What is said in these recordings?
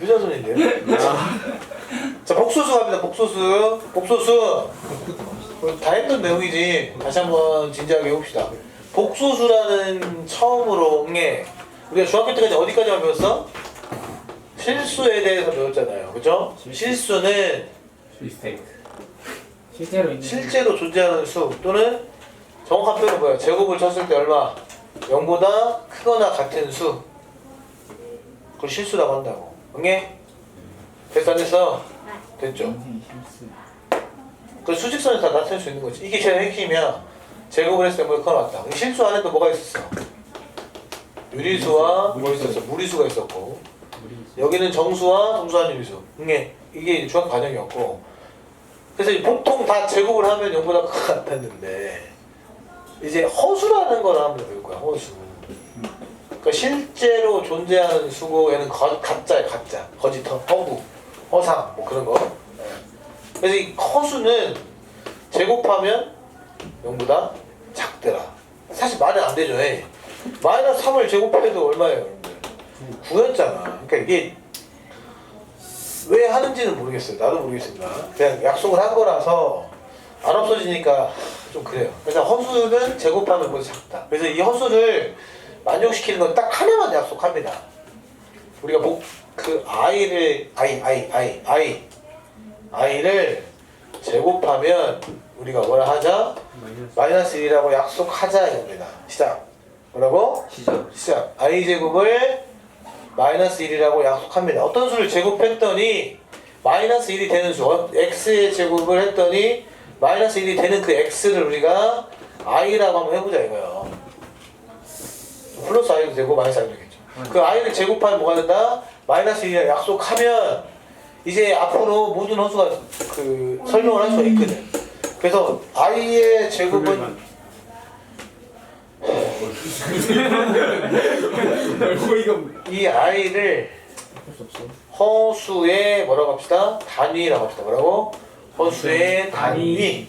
유전선인데요. 자 복소수 갑니다. 복소수. 복소수. 다 했던 내용이지. 다시 한번 진지하게 해봅시다. 복소수라는 처음으로 온게 우리가 중학교 때까지 어디까지만 배웠어? 실수에 대해서 배웠잖아요. 그죠? 실수는 미스테이크. 실제로 있는 실제로 존재하는 수 또는 정확한 표현은 뭐야? 제곱을 쳤을 때 얼마? 0보다 크거나 같은 수. 그걸 실수라고 한다고. 응해? 됐어 안 됐어? 됐죠? 인생 실수. 그 수직선에서 다 나타낼 수 있는 거지. 이게 제일 핵심이야. 제곱을 했을 때 뭐가 커놨다. 실수 안에 또 뭐가 있었어? 유리수와 뭐 있었어? 무리수가 있었고 여기는 정수와 정수한 유리수. 이게 이게 중학 과정이었고 그래서 이 보통 다 제곱을 하면 0보다 크게 나타났는데 이제 허수라는 걸 한번 배울 거야. 허수. 그러니까 실제로 존재하는 수고 얘는 거, 가짜야 가짜. 거짓, 허, 허구, 허상 뭐 그런 거. 예. 그래서 이 허수는 제곱하면 0보다 작더라. 사실 말이 안 되죠. 예. 마이너스 3을 제곱해도 얼마예요, 여러분들? 9였잖아. 그러니까 이게 왜 하는지는 모르겠어요. 나도 모르겠습니다. 그냥 약속을 한 거라서 안 없어지니까 좀 그래요. 그래서 허수는 제곱하면 보다 작다. 그래서 이 허수를 만족시키는 건 딱 하나만 약속합니다. 우리가 목, 그 아이를 아이 아이 아이 아이 아이를 제곱하면 우리가 뭐라 하자? 마이너스 1이라고 약속하자 이겁니다. 시작. 뭐라고? 시작. 시작. i 제곱을 마이너스 1이라고 약속합니다. 어떤 수를 제곱했더니 마이너스 1이 되는 수, 어, x의 제곱을 했더니 마이너스 1이 되는 그 x를 우리가 i라고 한번 해보자 이거요. 되고 마이너스 i도 되겠죠. 그 i를 제곱하면 뭐가 된다? 마이너스 1이라 약속하면 이제 앞으로 모든 허수가 그 설명을 할 수가 있거든. 그래서 i의 제곱은 이 i를. 허수의 뭐라고 합시다? 단위라고 합시다. 뭐라고? 허수의 단위.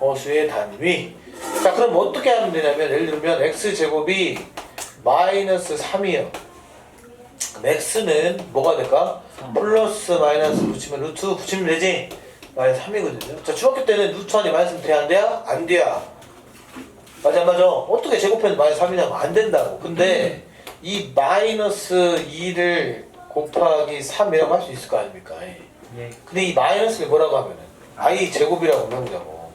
허수의 단위. 자, 그럼 어떻게 하면 되냐면 예를 들면 x 제곱이 마이너스 3이요. 그럼 x는 뭐가 될까? 플러스 마이너스 붙이면 루트 붙이면 되지? 마이너스 3이거든요. 자, 중학교 때는 루트 안에 마이너스 돼야 안 돼야? 안 돼야. 맞아 안 맞아. 어떻게 제곱해도 마이너스 3이냐고 안 된다고. 근데 이 마이너스 2를 곱하기 3이라고 할 수 있을 거 아닙니까? 예. 근데 이 마이너스를 뭐라고 하면은 i 제곱이라고 해보자고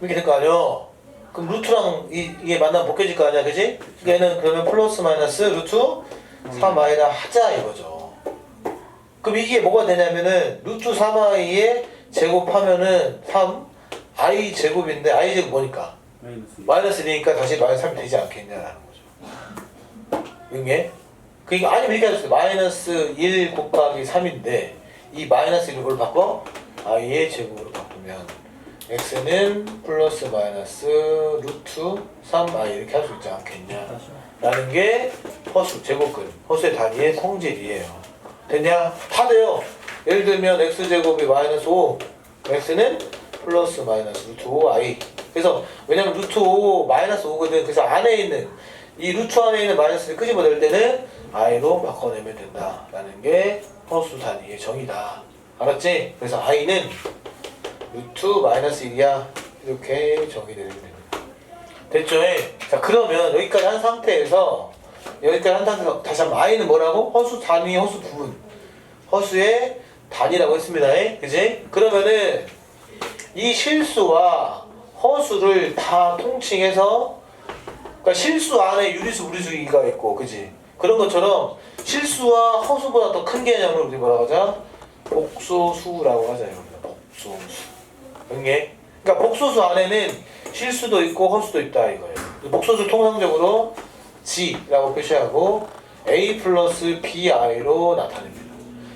이렇게 될 거 아니야? 그럼 루트랑 이, 이게 만나면 벗겨질 거 아니야, 그지? 얘는 그러면 플러스 마이너스 루트 3i라 하자 이거죠. 그럼 이게 뭐가 되냐면은 루트 3i에 제곱하면은 3 i 제곱인데 i 제곱 뭐니까? 마이너스. 마이너스 1이니까 다시 마이너스 3이 되지 않겠냐라는 거죠. 이게 그러니까 아니면 이렇게 해주세요. 마이너스 1 곱하기 3인데 이 마이너스 1을 뭘 바꿔? i의 제곱으로 바꾸면 x는 플러스 마이너스 루트 3i 이렇게 할 수 있지 않겠냐 다시. 라는 게 허수, 제곱근, 허수의 단위의 성질이에요. 됐냐? 다 돼요. 예를 들면 x제곱이 마이너스 5, x는 플러스 마이너스 루트 5i. 그래서 왜냐면 루트 5 마이너스 5거든. 그래서 안에 있는 이 루트 안에 있는 마이너스를 끄집어낼 때는 i로 바꿔내면 된다라는 게 허수 단위의 정의다. 알았지? 그래서 i는 루트 마이너스 1이야. 이렇게 정의되는 됩니다. 됐죠? 예. 자 그러면 여기까지 한 상태에서 여기까지 한 상태에서 다시 한번 i는 뭐라고? 허수 단위, 허수 부분 허수의 단위라고 했습니다 예? 그지? 그러면은 이 실수와 허수를 다 통칭해서 그러니까 실수 안에 유리수, 무리수가 있고 그지? 그런 것처럼 실수와 허수보다 더 큰 개념을 우리 뭐라고 하자? 복소수라고 하자 이겁니다 복소수 응애? 그러니까 복소수 안에는 실수도 있고 허수도 있다 이거예요. 복소수 통상적으로 G라고 표시하고 A 플러스 BI로 나타냅니다.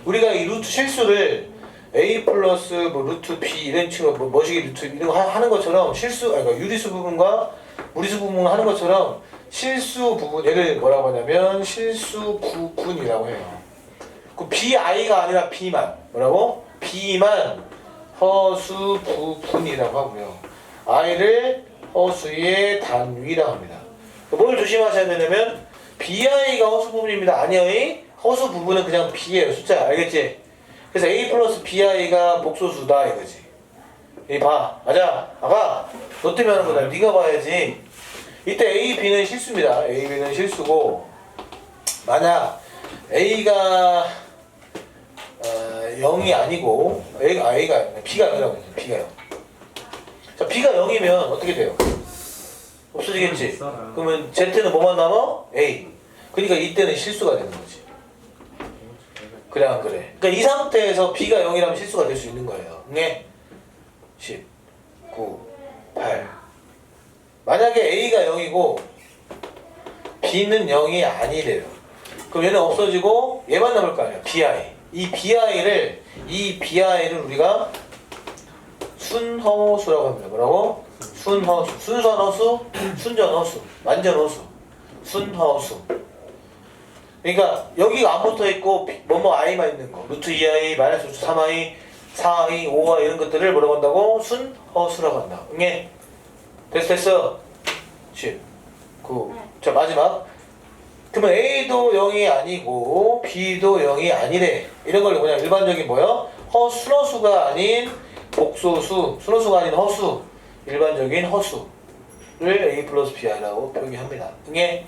우리가 이 루트 실수를 A 플러스 뭐 루트 B 이런 식으로 뭐 머시기 루트 이런 거 하- 하는 것처럼 실수 그러니까 유리수 부분과 무리수 부분을 하는 것처럼 실수 부분 얘를 뭐라고 하냐면 실수 부분이라고 해요. 그 BI가 아니라 B만 뭐라고? B만 허수 부분이라고 하고요. i를 허수의 단위라고 합니다. 뭘 조심하셔야 되냐면 bi가 허수 부분입니다. 아니요. 허수 부분은 그냥 b예요 숫자 알겠지? 그래서 a 플러스 bi가 복소수다 이거지 이 봐 맞아 아가 너 때문에 하는 거다 네가 봐야지 이때 a, b는 실수입니다 a, b는 실수고 만약 a가 어, 0이 아니고 a가, a가 b가 0이라고 했어요 b가 0 자, b가 0이면 어떻게 돼요? 없어지겠지? 그러면 z는 뭐만 남아? a. 그러니까 이때는 실수가 되는 거지. 그래 안 그래? 그러니까 이 상태에서 b가 0이라면 실수가 될 수 있는 거예요. 네? 10 9 8 만약에 a가 0이고 b는 0이 아니래요. 그럼 얘는 없어지고 얘만 남을 거 아니야. Bi 이 bi를 이 bi를 우리가 순허수라고 합니다. 뭐라고? 순허수. 순수한 허수 순전 허수 완전 허수 순허수. 그러니까 여기가 안 붙어 있고 뭐뭐 i만 있는 거. 루트 2i 마이너스 루트 3i 4i 5i 이런 것들을 뭐라고 한다고? 순허수라고 한다. 응애 됐어 됐어? 10 9 자 마지막 그러면 A도 0이 아니고 B도 0이 아니래 이런 걸 그냥 일반적인 뭐요? 허순허수가 아닌 복소수 순허수가 아닌 허수 일반적인 허수를 A 플러스 B라고 표기합니다 이게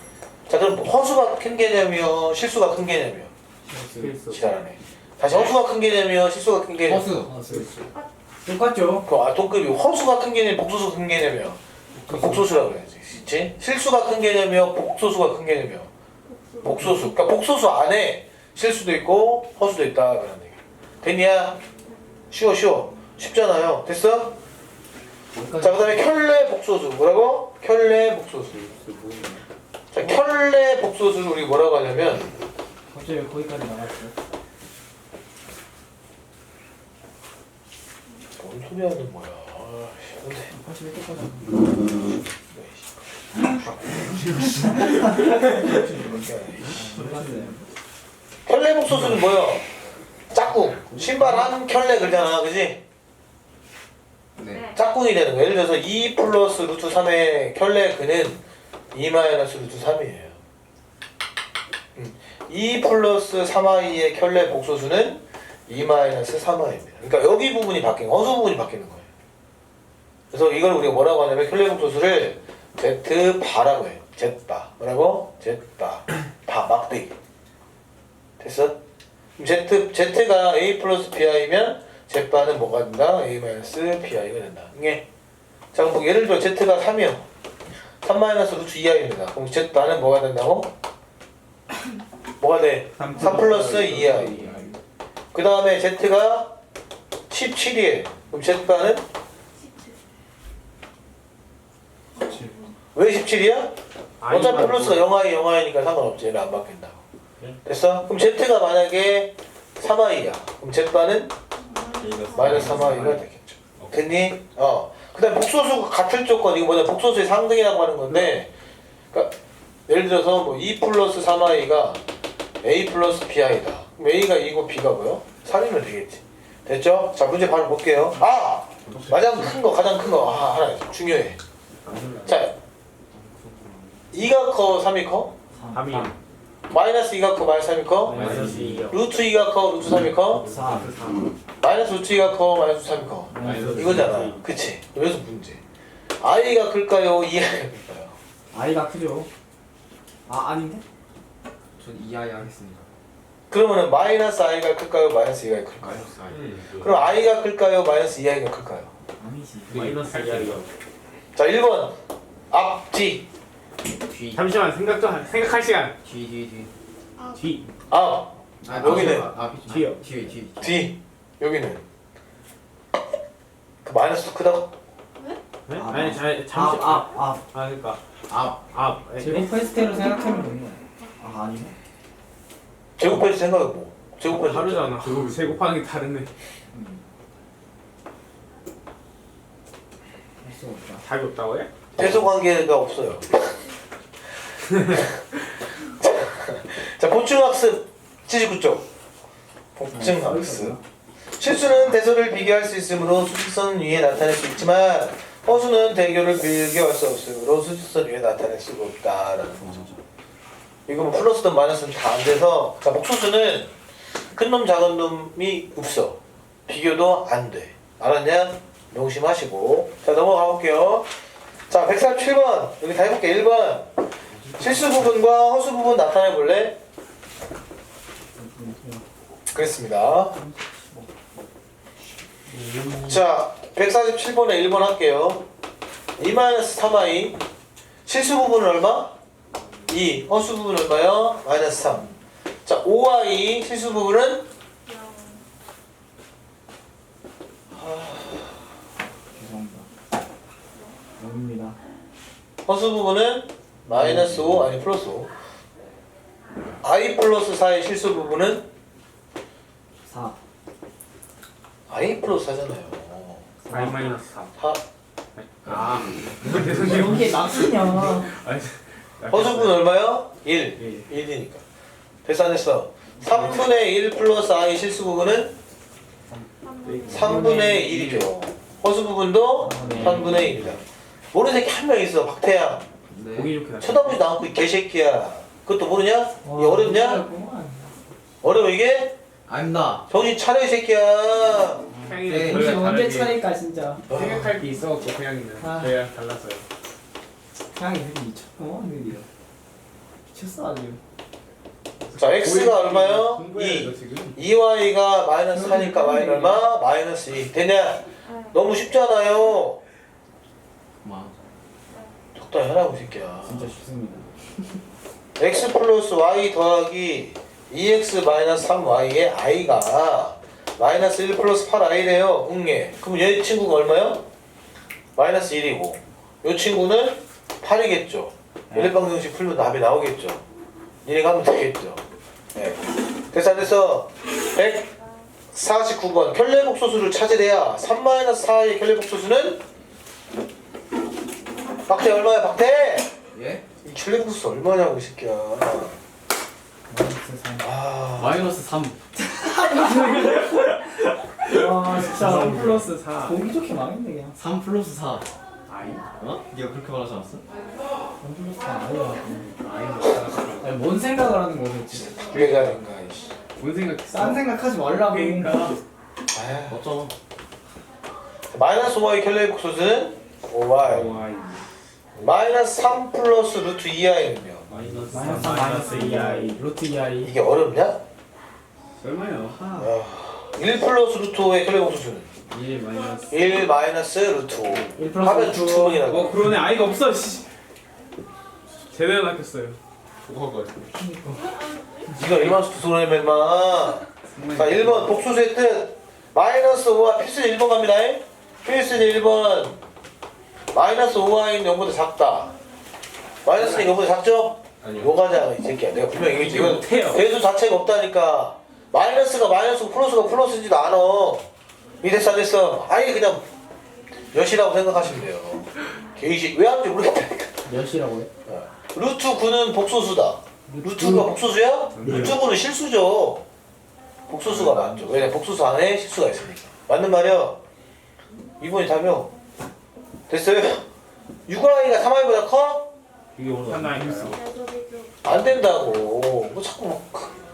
자 그럼 허수가 큰 개념이요 실수가 큰 개념이요. 지랄하네 다시 허수가 큰 개념이요 실수가 큰 개념 허수. 허수. 똑같죠? 그 아, 동급이 허수가 큰 개념 복소수 큰 개념이요 그 복소수라고 해야지 그치? 실수가 큰 개념이요 복소수가 큰 개념이요 복소수. 그러니까 복소수 안에 실수도 있고 허수도 있다 그런 얘기. 됐냐? 쉬워 쉬워. 쉽잖아요. 됐어? 자 그다음에 켤레 복소수 뭐라고? 켤레 복소수. 자 켤레 복소수를 우리 뭐라고 하냐면 갑자기 거기까지 나갔어. 뭔 소리 하는 거야? 아, 근데 81개까지. 켤레 복소수는 뭐야? 짝꿍. 신발 한 켤레 그잖아, 그지? 네. 짝꿍이 되는 거야. 예를 들어서 2 플러스 루트 3의 켤레 그는 2 마이너스 루트 3이에요. 2 플러스 3i의 켤레 복소수는 2 마이너스 3i입니다. 그러니까 여기 부분이 바뀌는 거예요. 허수 부분이 바뀌는 거예요. 그래서 이걸 우리가 뭐라고 하냐면 켤레 복소수를 Z바라고 해요. Z바. 뭐라고? Z바. 바, 막대기. 됐어? Z, Z가 A 플러스 BI면 Z바는 뭐가 된다? A 마이너스 BI가 된다. 이게 자 그럼 뭐 예를 들어 Z가 3이요. 3 마이너스 루트 2i입니다. 그럼 Z바는 뭐가 된다고? 뭐가 돼? 3 플러스 2i. 그 다음에 Z가 17이에요. 그럼 Z바는 왜 17이야? 어차피 플러스가 0i 0i니까 상관없지. 얘는 안 바뀐다고. 됐어? 그럼 Z가 만약에 3i야. 그럼 Z바는 마이너스 3i가 되겠죠. 됐니? 어. 그 다음에 복소수 같은 조건, 이거 뭐냐, 복소수의 상등이라고 하는 건데, 그러니까 예를 들어서 뭐 2 플러스 3i가 a 플러스 bi다. 그럼 a가 2고 b가 뭐요? 3이면 되겠지. 됐죠? 자, 문제 바로 볼게요. 아! 가장 큰 거, 가장 큰 거. 아, 하나. 중요해. 자, 2가 커, 3이 커? 3이. 마이너스 2가 커, 마이너스 3이 커? 마이너스 2요. 루트 2가 커, 루트 3이 커? 4. 마이너스 루트 2가 커, 마이너스 3이 커? 마이너스 이거잖아. 그치? 여기서 문제. i가 클까요? 2i가 클까요? 아이가 크죠? 아, 아닌데? 전 이하이 하겠습니다. 그러면은 마이너스 i가 클까요? 마이너스 2i가 클까요? 마이너스 아이. 그럼 i가 클까요? 마이너스 2i가 클까요? 아니지. 마이너스 2이요. 자, 1번. 앞뒤. 뒤. 잠시만 생각 좀 생각할 시간. 뒤, 뒤, 뒤. 뒤. 앞. 아, 여기는. 아, 아, 뒤. 뒤요. 뒤, 뒤. 뒤. 여기는. 그 마이너스 크다고? 네? 아, 아니 자, 아, 잠시. 아, 아. 아 그러니까 앞. 앞. 네. 제곱 페스테로 생각하면 되는 거야. 아, 아니네. 제곱해서 생각해보. 제곱해서. 다르잖아. 제곱하는 게 다르네. 할 수가 없다. 답이 없다고 해? 대소 관계가 없어요. 자, 보충학습 79쪽. 보충학습. 실수는 대소를 비교할 수 있으므로 수직선 위에 나타낼 수 있지만 허수는 대교를 비교할 수 없으므로 수직선 위에 나타낼 수가 없다라는 거죠. 이거 뭐 플러스든 마이너스든 다 안 돼서 자 복소수는 큰 놈 작은 놈이 없어. 비교도 안 돼. 알았냐? 명심하시고. 자 넘어가 볼게요. 자 147번. 여기 다 해볼게 1번 실수 부분과 허수 부분 나타내 볼래? 그랬습니다 자 147번에 1번 할게요 2-3i 실수 부분은 얼마? 2 허수 부분은 얼마요? 마이너스 3 자, 5i 실수 부분은 죄송합니다. 허수 부분은 마이너스 5 아니 플러스 5 i 플러스 4의 실수 부분은? 4. i 플러스 4잖아요. I 마이너스 3. 4 아, 죄송해요. 이게 낙수냐? 아니, 허수 부분 얼마요? 1 예. 1이니까. 됐어 안 됐어? 3분의 1 플러스 i 실수 부분은? 3분의 1이죠. 허수 부분도 3분의 1이다. 모르는 새끼 한 명 있어 박태양 보기 좋게 나. 쳐다보지도 않고 이 개새끼야 그것도 모르냐? 이게 어렵냐? 어려워 이게? 아닙니다. 정신 차려 이 새끼야 네. 저희가 언제 다르게 차릴까 진짜? 생각할 게 있어갖고 그냥이는 아. 저희가 달랐어요. 향이 되게 미쳤구만 느리다. 미쳤어 아주. 자 x가 얼마요? 공부해야 2 돼 지금. 2y가 마이너스 4니까 y는 얼마? 마이너스 2 되냐? 너무 쉽잖아요 그만. 적당히 하라고 이 새끼야. 진짜 쉽습니다. x 플러스 y 더하기 2x 마이너스 3y의 i가 마이너스 1 플러스 8i래요 응애 그럼 얘 친구가 얼마요? 마이너스 1이고 이 친구는 8이겠죠. 연립방정식 풀면 답이 나오겠죠. 얘네가 하면 되겠죠. 네. 됐어 안 됐어? 149번. 켤레복소수를 찾으래야 3-4의 켤레복소수는 박태 얼마야 박태 예? 이 켤레복소수 얼마냐고 이 새끼야 마이너스 3. 아 마이너스 3. 와 진짜 3 플러스 4. 보기 좋게 망했네 그냥. 3 플러스 4. 아이. 어? 네가 그렇게 말하지 않았어? 3 플러스 4 아니야. 아이. 아니 뭔 생각을 하는 거지? 그래가 된가 이씨 뭔 생각했어? 딴 생각하지 말라고. 그러니까. 아휴. 어쩌? 마이너스 5y 켤레복소수는 5y 와이. 마이너스 3 플러스 루트 2i는요 마이너스 마이너스 3 마이너스 마이너스 2i 루트 2i 이게 어렵냐? 얼마요? 하. 아, 1 플러스 루트 5의 켤레복소수는 1 마이너스. 1 마이너스 루트 5 1 플러스 하면 루트 두 번이나 어 그러네 아이가 없어 씨. 제대로 낚였어요. 뭐가 니가 얼마나 수소를 맺마 자 1번 복수수의 뜻 마이너스 5와 필수는 1번 갑니다 필수는 1번 마이너스 5y는 0보다 작다. 마이너스는 0보다 작죠? 아니요. 요가잖아 이 새끼야. 내가 분명히 얘기했지. 이건 못해요. 대수 자체가 없다니까. 마이너스가 마이너스고 플러스가 플러스인지도 않아 이 됐어. 아예 그냥 몇이라고 생각하시면 돼요. 게이식. 왜 하는지 모르겠다니까. 몇이라고요? 어. 루트 9는 복소수다. 루트가 복소수야? 루트 9는 실수죠. 복소수가 맞죠. 왜냐 복소수 안에 실수가 있으니까. 맞는 말이야. 이번이 답이요 됐어요? 6i가 3i보다 커? 이게 오늘 하나 있어. 안 된다고. 뭐 자꾸 뭐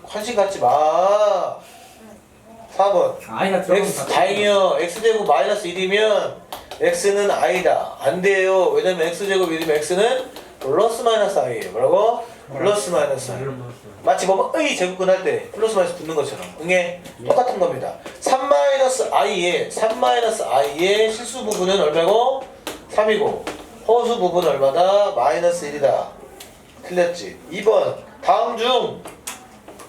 관심 갖지 마. 4번. 아이가 x 다행이요. x제곱 마이너스 1이면 x는 i다. 안 돼요. 왜냐면 x제곱 1이면 x는 플러스 마이너스 i예요. 뭐라고? 플러스 마이너스 i. 마치 뭐의 제곱근 할 때 플러스 마이너스 붙는 것처럼. 응애? 똑같은 겁니다. 3 마이너스 i의 3 마이너스 i의 실수 부분은 얼마고? 3이고 허수 부분 얼마다? 마이너스 1이다. 틀렸지? 2번 다음 중.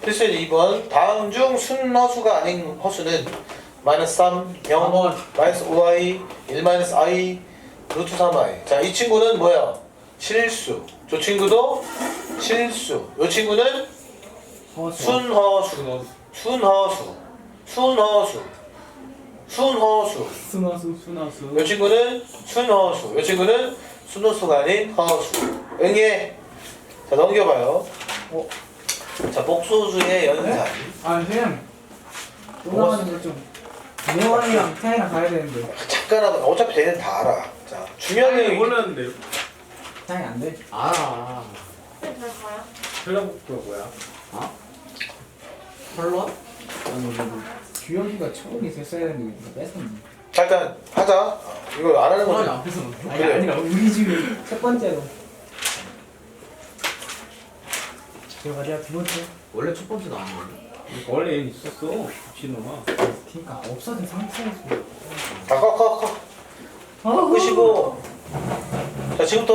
필수의 2번 다음 중 순허수가 아닌 허수는 마이너스 3, 0, 마이너스 5i, 1 마이너스 i, 루트 3i 자 이 친구는 뭐야? 실수. 저 친구도 실수. 이 친구는 허수. 순허수. 순허수. 순허수. 순허수 순허수 순화수. 이 친구는 순허수 이 친구는 순허수가 아닌 허수 응애 자 넘겨봐요 어? 자 복소수의 연산 아 그냥 올라가는 걸좀 명환이랑 태양이랑 가야 되는데 잠깐 하면 어차피 얘는 다 알아 자 중요한 아니 게 몰랐는데요. 태양이 안 돼? 알아. 잘 가요? 컬러북가 뭐야? 컬러? 아니 뭐 주혁이가 처음이 됐어야 되는데 뺐었네. 자 일단 하자. 이거 안 하는 거지? 앞에서 아니 그래. 아니라 우리 집이 첫 번째로. 제가 내가 두 번째? 원래 첫 번째 나온 거야. 이거 원래 있었어 미친놈아. 그니까 없어진 상태에서. 자컷 컷컷. 아우. 끄시고. 자 지금부터